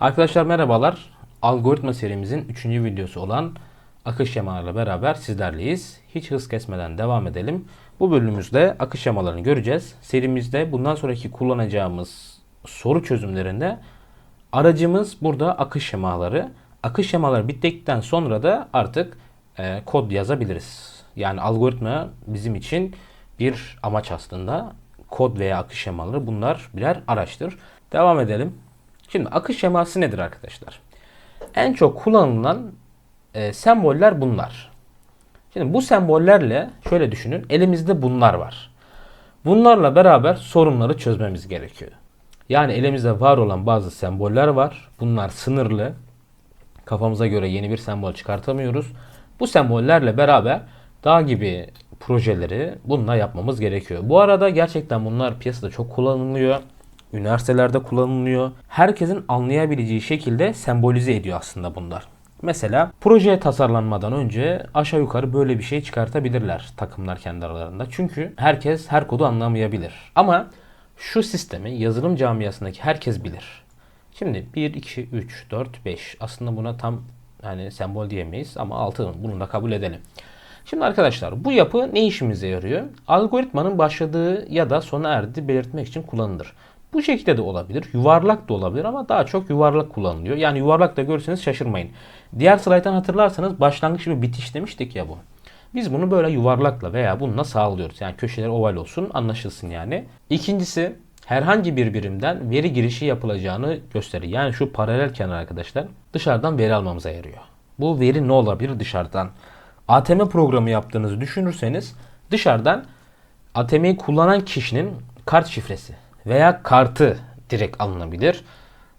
Arkadaşlar merhabalar. Algoritma serimizin 3. videosu olan akış şemalarıyla beraber sizlerleyiz. Hiç hız kesmeden devam edelim. Bu bölümümüzde akış şemalarını göreceğiz. Serimizde bundan sonraki kullanacağımız soru çözümlerinde aracımız burada akış şemaları. Akış şemaları bittikten sonra da artık e, kod yazabiliriz. Yani algoritma bizim için bir amaç aslında. Kod veya akış şemaları bunlar birer araçtır. Devam edelim. Şimdi akış şeması nedir arkadaşlar? En çok kullanılan e, semboller bunlar. Şimdi bu sembollerle şöyle düşünün. Elimizde bunlar var. Bunlarla beraber sorunları çözmemiz gerekiyor. Yani elimizde var olan bazı semboller var. Bunlar sınırlı. Kafamıza göre yeni bir sembol çıkartamıyoruz. Bu sembollerle beraber dağ gibi projeleri bununla yapmamız gerekiyor. Bu arada gerçekten bunlar piyasada çok kullanılıyor. Üniversitelerde kullanılıyor. Herkesin anlayabileceği şekilde sembolize ediyor aslında bunlar. Mesela projeye tasarlanmadan önce aşağı yukarı böyle bir şey çıkartabilirler takımlar kendi aralarında. Çünkü herkes her kodu anlamayabilir. Ama şu sistemi yazılım camiasındaki herkes bilir. Şimdi 1, 2, 3, 4, 5 aslında buna tam yani sembol diyemeyiz ama 6 bunu da kabul edelim. Şimdi arkadaşlar bu yapı ne işimize yarıyor? Algoritmanın başladığı ya da sona erdiği belirtmek için kullanılır. Bu şekilde de olabilir. Yuvarlak da olabilir ama daha çok yuvarlak kullanılıyor. Yani yuvarlak da görürseniz şaşırmayın. Diğer slayttan hatırlarsanız başlangıç ve bitiş demiştik ya bu. Biz bunu böyle yuvarlakla veya bununla sağlıyoruz. Yani köşeler oval olsun anlaşılsın yani. İkincisi herhangi bir birimden veri girişi yapılacağını gösterir. Yani şu paralel kenar arkadaşlar dışarıdan veri almamıza yarıyor. Bu veri ne olabilir dışarıdan? ATM programı yaptığınızı düşünürseniz dışarıdan ATM'yi kullanan kişinin kart şifresi veya kartı direkt alınabilir.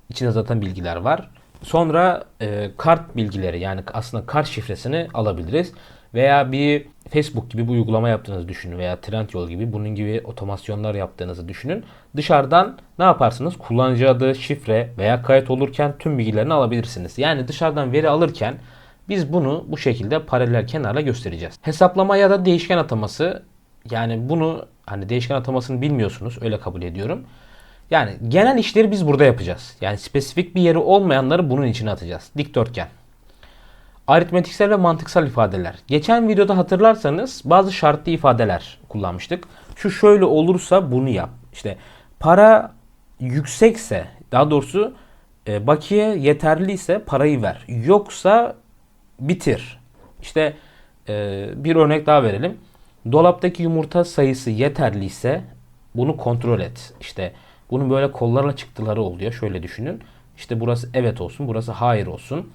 İçinde zaten bilgiler var. Sonra e, kart bilgileri yani aslında kart şifresini alabiliriz. Veya bir Facebook gibi bir uygulama yaptığınızı düşünün veya Trendyol gibi bunun gibi otomasyonlar yaptığınızı düşünün. Dışarıdan ne yaparsınız? Kullanıcı adı, şifre veya kayıt olurken tüm bilgilerini alabilirsiniz. Yani dışarıdan veri alırken biz bunu bu şekilde paralel kenarla göstereceğiz. Hesaplama ya da değişken ataması yani bunu hani değişken atamasını bilmiyorsunuz öyle kabul ediyorum. Yani genel işleri biz burada yapacağız. Yani spesifik bir yeri olmayanları bunun içine atacağız. Dikdörtgen. Aritmetiksel ve mantıksal ifadeler. Geçen videoda hatırlarsanız bazı şartlı ifadeler kullanmıştık. Şu şöyle olursa bunu yap. İşte para yüksekse daha doğrusu e, bakiye yeterliyse parayı ver. Yoksa bitir. İşte e, bir örnek daha verelim. Dolaptaki yumurta sayısı yeterliyse bunu kontrol et. İşte bunun böyle kollarla çıktıları oluyor. Şöyle düşünün. İşte burası evet olsun, burası hayır olsun.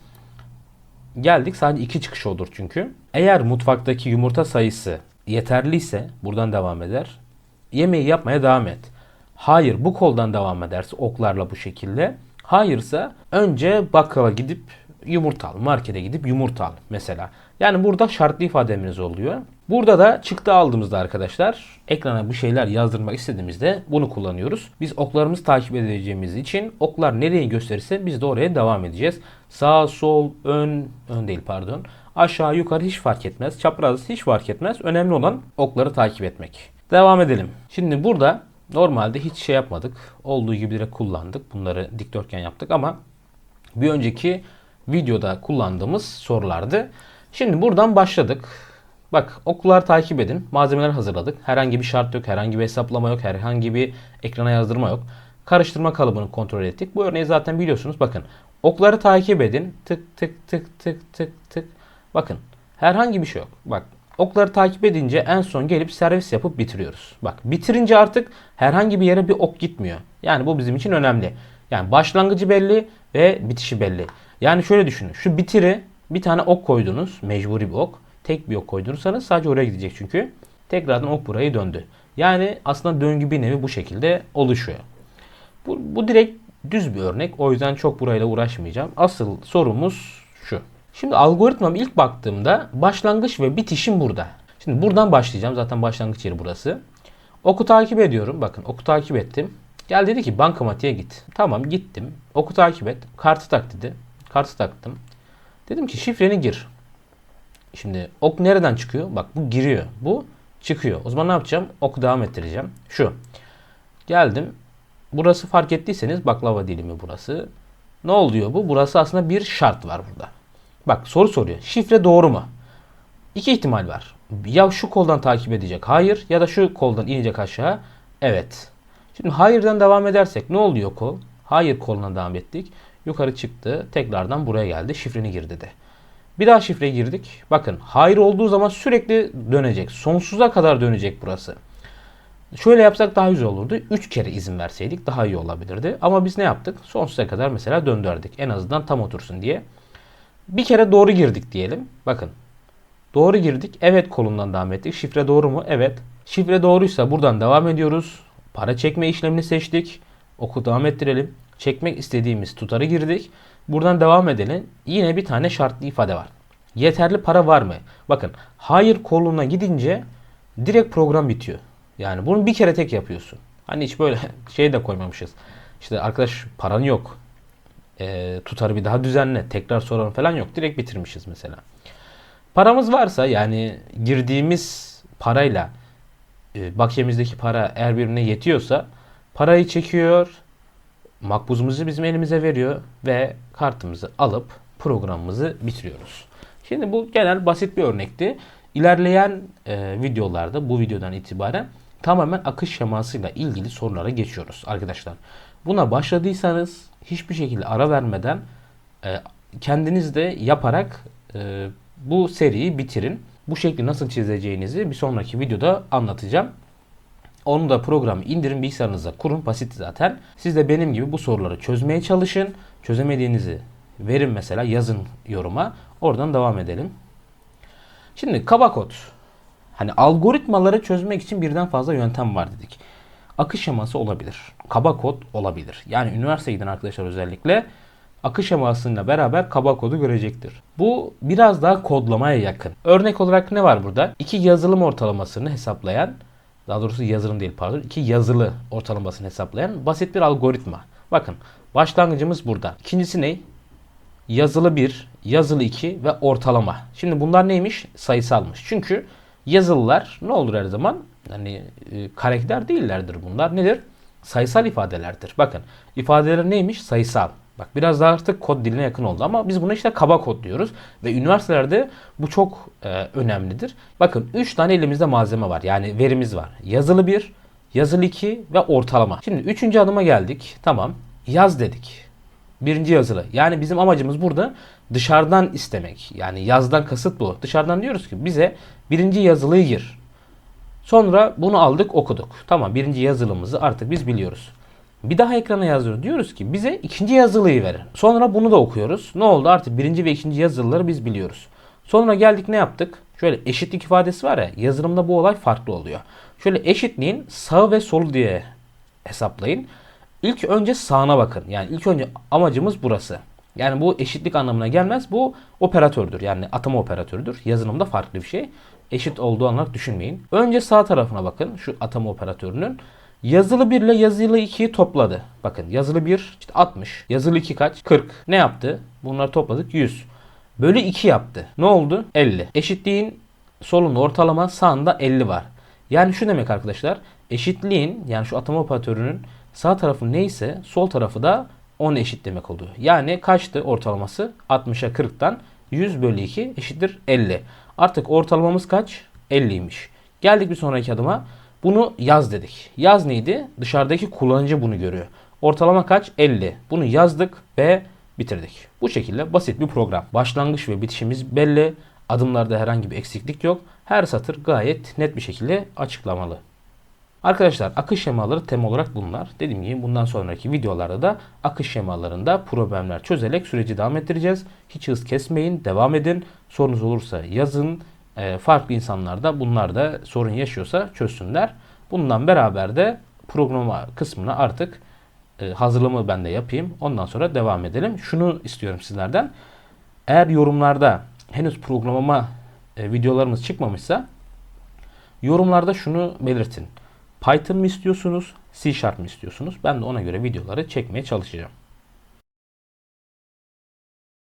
Geldik sadece iki çıkış olur çünkü. Eğer mutfaktaki yumurta sayısı yeterliyse buradan devam eder. Yemeği yapmaya devam et. Hayır bu koldan devam ederse oklarla bu şekilde. Hayırsa önce bakkala gidip yumurta al. Markete gidip yumurta al mesela. Yani burada şartlı ifademiz oluyor. Burada da çıktı aldığımızda arkadaşlar ekrana bu şeyler yazdırmak istediğimizde bunu kullanıyoruz. Biz oklarımızı takip edeceğimiz için oklar nereye gösterirse biz de oraya devam edeceğiz. Sağ, sol, ön, ön değil pardon. Aşağı, yukarı hiç fark etmez. Çapraz hiç fark etmez. Önemli olan okları takip etmek. Devam edelim. Şimdi burada normalde hiç şey yapmadık. Olduğu gibi direkt kullandık. Bunları dikdörtgen yaptık ama bir önceki videoda kullandığımız sorulardı. Şimdi buradan başladık. Bak oklar takip edin. Malzemeler hazırladık. Herhangi bir şart yok, herhangi bir hesaplama yok, herhangi bir ekrana yazdırma yok. Karıştırma kalıbını kontrol ettik. Bu örneği zaten biliyorsunuz. Bakın okları takip edin. Tık tık tık tık tık tık. Bakın herhangi bir şey yok. Bak okları takip edince en son gelip servis yapıp bitiriyoruz. Bak bitirince artık herhangi bir yere bir ok gitmiyor. Yani bu bizim için önemli. Yani başlangıcı belli ve bitişi belli. Yani şöyle düşünün. Şu bitiri bir tane ok koydunuz. Mecburi bir ok. Tek bir ok koydurursanız sadece oraya gidecek çünkü. Tekrardan ok burayı döndü. Yani aslında döngü bir nevi bu şekilde oluşuyor. Bu, bu direkt düz bir örnek. O yüzden çok burayla uğraşmayacağım. Asıl sorumuz şu. Şimdi algoritmam ilk baktığımda başlangıç ve bitişim burada. Şimdi buradan başlayacağım. Zaten başlangıç yeri burası. Oku takip ediyorum. Bakın oku takip ettim. Gel dedi ki bankamatiğe git. Tamam gittim. Oku takip et. Kartı tak dedi. Kartı taktım. Dedim ki şifreni gir. Şimdi ok nereden çıkıyor? Bak bu giriyor. Bu çıkıyor. O zaman ne yapacağım? Oku devam ettireceğim. Şu. Geldim. Burası fark ettiyseniz baklava dilimi burası. Ne oluyor bu? Burası aslında bir şart var burada. Bak soru soruyor. Şifre doğru mu? İki ihtimal var. Ya şu koldan takip edecek. Hayır. Ya da şu koldan inecek aşağı. Evet. Şimdi hayırdan devam edersek ne oluyor kol? Hayır koluna devam ettik. Yukarı çıktı. Tekrardan buraya geldi. Şifreni gir dedi. Bir daha şifre girdik. Bakın hayır olduğu zaman sürekli dönecek. Sonsuza kadar dönecek burası. Şöyle yapsak daha güzel olurdu. 3 kere izin verseydik daha iyi olabilirdi. Ama biz ne yaptık? Sonsuza kadar mesela döndürdük. En azından tam otursun diye. Bir kere doğru girdik diyelim. Bakın. Doğru girdik. Evet kolundan devam ettik. Şifre doğru mu? Evet. Şifre doğruysa buradan devam ediyoruz. Para çekme işlemini seçtik. Oku devam ettirelim. Çekmek istediğimiz tutarı girdik. Buradan devam edelim. Yine bir tane şartlı ifade var. Yeterli para var mı? Bakın hayır koluna gidince direkt program bitiyor. Yani bunu bir kere tek yapıyorsun. Hani hiç böyle şey de koymamışız. İşte arkadaş paran yok. E, tutarı bir daha düzenle. Tekrar soralım falan yok. Direkt bitirmişiz mesela. Paramız varsa yani girdiğimiz parayla e, bakiyemizdeki para eğer birine yetiyorsa parayı çekiyor. Makbuzumuzu bizim elimize veriyor ve kartımızı alıp programımızı bitiriyoruz. Şimdi bu genel basit bir örnekti. İlerleyen e, videolarda bu videodan itibaren tamamen akış şemasıyla ilgili sorulara geçiyoruz arkadaşlar. Buna başladıysanız hiçbir şekilde ara vermeden e, kendiniz de yaparak e, bu seriyi bitirin. Bu şekli nasıl çizeceğinizi bir sonraki videoda anlatacağım. Onu da programı indirin bilgisayarınıza kurun. Basit zaten. Siz de benim gibi bu soruları çözmeye çalışın. Çözemediğinizi verin mesela yazın yoruma. Oradan devam edelim. Şimdi kaba kod. Hani algoritmaları çözmek için birden fazla yöntem var dedik. Akış şeması olabilir. Kaba kod olabilir. Yani üniversiteye giden arkadaşlar özellikle akış şemasıyla beraber kaba kodu görecektir. Bu biraz daha kodlamaya yakın. Örnek olarak ne var burada? İki yazılım ortalamasını hesaplayan, daha doğrusu yazılım değil pardon, iki yazılı ortalamasını hesaplayan basit bir algoritma. Bakın başlangıcımız burada. İkincisi ne? Yazılı 1, yazılı 2 ve ortalama. Şimdi bunlar neymiş? Sayısalmış. Çünkü yazılılar ne olur her zaman? Hani e, karakter değillerdir bunlar. Nedir? Sayısal ifadelerdir. Bakın ifadeler neymiş? Sayısal. Bak biraz daha artık kod diline yakın oldu ama biz buna işte kaba kod diyoruz. Ve üniversitelerde bu çok e, önemlidir. Bakın 3 tane elimizde malzeme var. Yani verimiz var. Yazılı 1, yazılı 2 ve ortalama. Şimdi 3. adıma geldik. Tamam. Yaz dedik. Birinci yazılı. Yani bizim amacımız burada dışarıdan istemek. Yani yazdan kasıt bu. Dışarıdan diyoruz ki bize birinci yazılıyı gir. Sonra bunu aldık okuduk. Tamam birinci yazılımızı artık biz biliyoruz. Bir daha ekrana yazıyoruz. Diyoruz ki bize ikinci yazılıyı verin. Sonra bunu da okuyoruz. Ne oldu? Artık birinci ve ikinci yazılıları biz biliyoruz. Sonra geldik ne yaptık? Şöyle eşitlik ifadesi var ya yazılımda bu olay farklı oluyor. Şöyle eşitliğin sağ ve sol diye hesaplayın. İlk önce sağına bakın. Yani ilk önce amacımız burası. Yani bu eşitlik anlamına gelmez. Bu operatördür. Yani atama operatörüdür. Yazılımda farklı bir şey. Eşit olduğu olarak düşünmeyin. Önce sağ tarafına bakın. Şu atama operatörünün. Yazılı 1 ile yazılı 2'yi topladı. Bakın yazılı 1 işte 60. Yazılı 2 kaç? 40. Ne yaptı? Bunları topladık 100. Bölü 2 yaptı. Ne oldu? 50. Eşitliğin solunda ortalama sağında 50 var. Yani şu demek arkadaşlar. Eşitliğin yani şu atama operatörünün sağ tarafı neyse sol tarafı da 10 eşit demek oluyor. Yani kaçtı ortalaması? 60'a 40'tan 100 bölü 2 eşittir 50. Artık ortalamamız kaç? 50'ymiş. Geldik bir sonraki adıma. Bunu yaz dedik. Yaz neydi? Dışarıdaki kullanıcı bunu görüyor. Ortalama kaç? 50. Bunu yazdık ve bitirdik. Bu şekilde basit bir program. Başlangıç ve bitişimiz belli. Adımlarda herhangi bir eksiklik yok. Her satır gayet net bir şekilde açıklamalı. Arkadaşlar akış şemaları tema olarak bunlar. Dediğim gibi bundan sonraki videolarda da akış şemalarında problemler çözerek süreci devam ettireceğiz. Hiç hız kesmeyin, devam edin. Sorunuz olursa yazın. E, farklı insanlar da bunlar da sorun yaşıyorsa çözsünler. Bundan beraber de programa kısmına artık e, hazırlığımı ben de yapayım. Ondan sonra devam edelim. Şunu istiyorum sizlerden. Eğer yorumlarda henüz programlama e, videolarımız çıkmamışsa yorumlarda şunu belirtin. Python mı istiyorsunuz? C Sharp mı istiyorsunuz? Ben de ona göre videoları çekmeye çalışacağım.